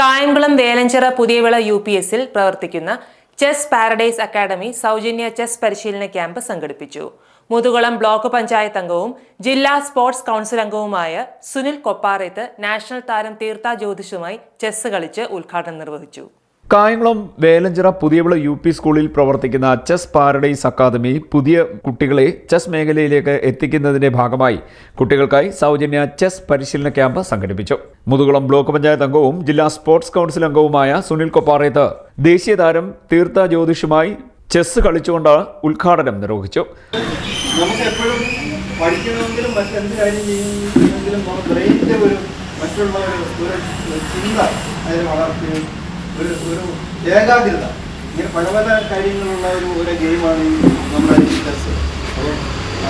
Kayamkulam Velanchira Puthiyavila U P എസിൽ പ്രവർത്തിക്കുന്ന chess paradise academy സൗജന്യ ചെസ് പരിശീലന ക്യാമ്പ് സംഘടിപ്പിച്ചു. മുതുകുളം ബ്ലോക്ക് പഞ്ചായത്ത് അംഗവും ജില്ലാ സ്പോർട്സ് കൗൺസിൽ അംഗവുമായ സുനിൽ കൊപ്പാറേത്ത് നാഷണൽ താരം തീർത്ഥ ജ്യോതിഷുമായി ചെസ് കളിച്ച് ഉദ്ഘാടനം നിർവഹിച്ചു. കായംകുളം വേലഞ്ചിറ പുതിയവിള യു പി സ്കൂളിൽ പ്രവർത്തിക്കുന്ന ചെസ് പാരഡൈസ് അക്കാദമി പുതിയ കുട്ടികളെ ചെസ് മേഖലയിലേക്ക് എത്തിക്കുന്നതിന്റെ ഭാഗമായി കുട്ടികൾക്കായി സൗജന്യ ചെസ് പരിശീലന ക്യാമ്പ് സംഘടിപ്പിച്ചു. മുതുകുളം ബ്ലോക്ക് പഞ്ചായത്ത് അംഗവും ജില്ലാ സ്പോർട്സ് കൗൺസിൽ അംഗവുമായ സുനിൽ കൊപ്പാറേത്ത് ദേശീയ താരം തീർത്ഥ ജ്യോതിഷുമായി ചെസ് കളിച്ചുകൊണ്ട് ഉദ്ഘാടനം നിർവഹിച്ചു. നമുക്ക് എപ്പോഴും പഠിക്കണമെങ്കിലും മറ്റെന്ത് കാര്യം ചെയ്യുമെങ്കിലും നമ്മുടെ ഒരു ഒരു ചിന്ത വളർത്തുകയും ഒരു ഒരു ഏകാഗ്രത. ഇങ്ങനെ പല പല കാര്യങ്ങളുള്ള ഒരു ഒരു ഗെയിമാണ് ഈ നമ്മുടെ ഈ ചെസ്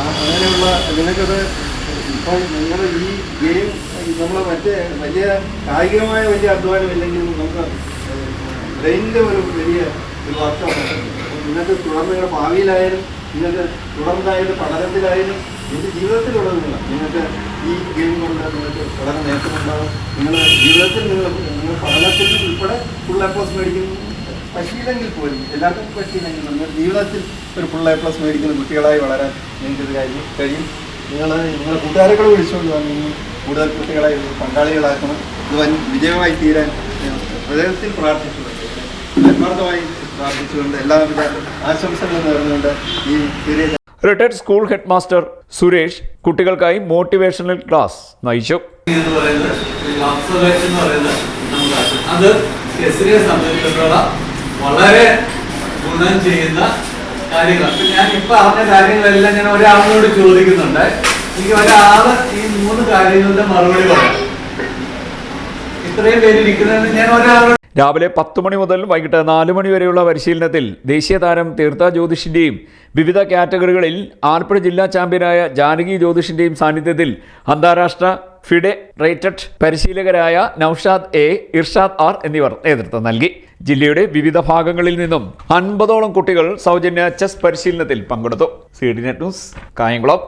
അങ്ങനെയുള്ള നിങ്ങൾക്കത് ഇപ്പം നിങ്ങൾ ഈ ഗെയിം നമ്മൾ മറ്റേ വലിയ കായികമായ വലിയ അധ്വാനം ഇല്ലെങ്കിൽ നമുക്ക് ബ്രെയിനിന്റെ ഒരു വലിയ ഒരു അപ്പോൾ നിങ്ങൾക്ക് തുടർന്ന് നിങ്ങളുടെ ഭാവിയിലായാലും നിങ്ങൾക്ക് തുടർന്നായാലും പഠനത്തിലായാലും എന്റെ ജീവിതത്തിലുടനീളം നിങ്ങൾക്ക് ഈ ഗെയിം കൊണ്ട് നിങ്ങൾക്ക് വളരെ നേട്ടമുണ്ടാകും നിങ്ങളുടെ ജീവിതത്തിൽ നിങ്ങൾ നിങ്ങൾ പഠനത്തിൽ ഉൾപ്പെടെ ഫുൾ എ പ്ലസ് മേടിക്കും. പറ്റിയില്ലെങ്കിൽ പോലും എല്ലാവർക്കും പറ്റിയില്ലെങ്കിൽ നമ്മൾ ജീവിതത്തിൽ ഒരു ഫുൾ എ പ്ലസ് മേടിക്കുന്ന കുട്ടികളായി വളരാൻ നിങ്ങൾക്ക് ഇത് കഴിയും. കഴിയും നിങ്ങൾ നിങ്ങളുടെ കൂട്ടുകാരെ കൂടെ വിളിച്ചുകൊണ്ട് വന്നു കൂടുതൽ കുട്ടികളെ പങ്കാളികളാക്കണം. ഇത് വൻ വിജയമായി തീരാൻ ഞാൻ ഹൃദയത്തിൽ പ്രാർത്ഥിച്ചുകൊണ്ട് ആത്മാർത്ഥമായി പ്രാർത്ഥിച്ചുകൊണ്ട് എല്ലാവിധ ആശംസകളും നേർന്നുകൊണ്ട് ഈ ചെറിയ retired school head master Suresh കുട്ടികൾക്കായി മോട്ടിവേഷണൽ ക്ലാസ് നയിച്ചു. അത് ചെസ്സിനെ സംബന്ധിച്ചിടത്തോളം വളരെ ഗുണം ചെയ്യുന്ന കാര്യങ്ങൾ അപ്പൊ ഞാൻ ഇപ്പൊ അറിഞ്ഞ കാര്യങ്ങളെല്ലാം ഞാൻ ഒരാളിനോട് ചോദിക്കുന്നുണ്ട്. എനിക്ക് ഒരാൾ ഈ മൂന്ന് കാര്യങ്ങളുടെ മറുപടി പറയാം. ഇത്രയും പേര് ഇരിക്കുന്നതെന്ന് ഞാൻ ഒരാളോട് രാവിലെ പത്ത് മണി മുതൽ വൈകിട്ട് നാല് മണി വരെയുള്ള പരിശീലനത്തിൽ ദേശീയ താരം തീർത്ഥ ജ്യോതിഷിന്റെയും വിവിധ കാറ്റഗറികളിൽ ആലപ്പുഴ ജില്ലാ ചാമ്പ്യനായ ജാനകി ജ്യോതിഷിന്റെയും സാന്നിധ്യത്തിൽ അന്താരാഷ്ട്ര ഫിഡെ റേറ്റഡ് പരിശീലകരായ നൌഷാദ് എ ഇർഷാദ് ആർ എന്നിവർ നേതൃത്വം നൽകി. ജില്ലയുടെ വിവിധ ഭാഗങ്ങളിൽ നിന്നും അൻപതോളം കുട്ടികൾ സൗജന്യ ചെസ് പരിശീലനത്തിൽ പങ്കെടുത്തു. C D net news Kayamkulam.